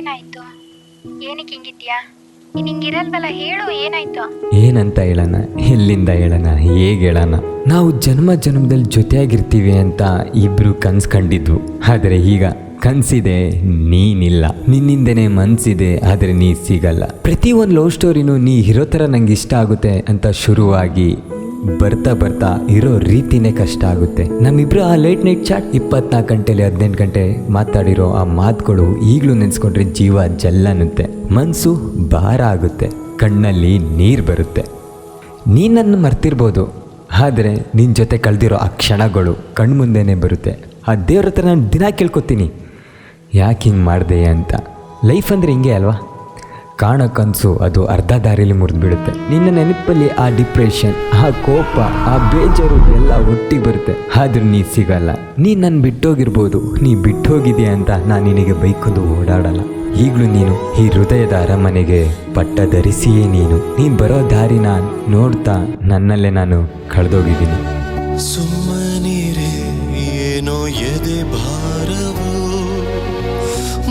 ಏನಾಯ್ತು? ಏನಕ್ಕೆ ಹಿಂಗಿದ್ಯಾ ಹಿಂಗಿರಲ್ವಲ್ಲ, ಹೇಳು, ಏನಾಯ್ತು? ಏನಂತ ಹೇಳೋಣ? ಎಲ್ಲಿಂದ ಹೇಳೋಣ? ಹೇಗೆ ಹೇಳೋಣ? ನಾವು ಜನ್ಮ ಜನ್ಮದಲ್ಲಿ ಜೊತೆಯಾಗಿರ್ತೀವಿ ಅಂತ ಇಬ್ರು ಕನ್ಸ್ ಕಂಡಿದ್ವು. ಆದರೆ ಈಗ ಕನ್ಸಿದೆ, ನೀನಿಲ್ಲ. ನಿನ್ನಿಂದನೇ ಮನ್ಸಿದೆ, ಆದರೆ ನೀ ಸಿಗಲ್ಲ. ಪ್ರತಿ ಒಂದು ಲವ್ ಸ್ಟೋರಿನೂ ನೀ ಇರೋ ಥರ ನಂಗೆ ಇಷ್ಟ ಆಗುತ್ತೆ ಅಂತ ಶುರುವಾಗಿ ಬರ್ತಾ ಬರ್ತಾ ಇರೋ ರೀತಿನೇ ಕಷ್ಟ ಆಗುತ್ತೆ. ನಮ್ಮಿಬ್ರು ಆ ಲೇಟ್ ನೈಟ್ ಚಾಟ್ ಇಪ್ಪತ್ನಾಲ್ಕು ಗಂಟೆಲಿ ಹದಿನೆಂಟು ಗಂಟೆ ಮಾತಾಡಿರೋ ಆ ಮಾತುಗಳು ಈಗಲೂ ನೆನೆಸ್ಕೊಂಡ್ರೆ ಜೀವ ಜಲ್ಲನ್ನುತ್ತೆ ಮನಸ್ಸು ಭಾರ ಆಗುತ್ತೆ. ಕಣ್ಣಲ್ಲಿ ನೀರು ಬರುತ್ತೆ. ನೀನನ್ನು ನನ್ನ ಮರ್ತಿರ್ಬೋದು. ಆದರೆ ನಿನ್ನ ಜೊತೆ ಕಳೆದಿರೋ ಆ ಕ್ಷಣಗಳು ಕಣ್ಮುಂದೆನೇ ಬರುತ್ತೆ. ಆ ದೇವ್ರ ಹತ್ರ ನಾನು ದಿನ ಕೇಳ್ಕೊತೀನಿ. ಯಾಕೆ ಹಿಂಗೆ ಮಾಡಿದೆ ಅಂತ. ಲೈಫ್ ಅಂದರೆ ಹಿಂಗೆ ಅಲ್ವಾ? ಕಾಣೋ ಕನಸು ಅದು ಅರ್ಧ ದಾರಿಲಿ ಮುರಿದು ಬಿಡುತ್ತೆ ನಿನ್ನ ನೆನಪಲ್ಲಿ ಆ ಡಿಪ್ರೆಷನ್ ಆ ಕೋಪ, ಆ ಬೇಜಾರು ಎಲ್ಲ ಒಟ್ಟಿಗೆ ಬರುತ್ತೆ. ಆದ್ರೂ ನೀ ಸಿಗಲ್ಲ. ನೀ ನನ್ನ ಬಿಟ್ಟೋಗಿರ್ಬೋದು. ನೀ ಬಿಟ್ಟೋಗಿದೆಯಾ ಅಂತ ನಾನು ನಿನಗೆ ಬೈಕೊಂಡು ಓಡಾಡಲ್ಲ. ಈಗಲೂ ನೀನು ಈ ಹೃದಯದ ಅರಮನೆಗೆ ಪಟ್ಟ ಧರಿಸಿಯೇ ನೀನು. ನೀನು ಬರೋ ದಾರಿನ ನೋಡ್ತಾ ನನ್ನಲ್ಲೇ ನಾನು ಕಳೆದೋಗಿದ್ದೀನಿ. ಸುಮ್ಮನಿರೆ, ಏನೋ ಎದೆ ಭಾರವು.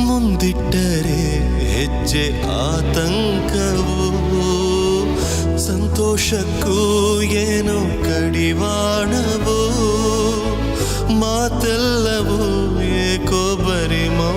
ಮುಂದಿಟ್ಟರೆ ಹೆಜ್ಜೆ ಆತಂಕವು ಸಂತೋಷಕ್ಕೂ ಏನೋ ಕಡಿವಾಣವು ಮಾತೆಲ್ಲವೂ ಏಕೋ ಬರಿ ಮೌ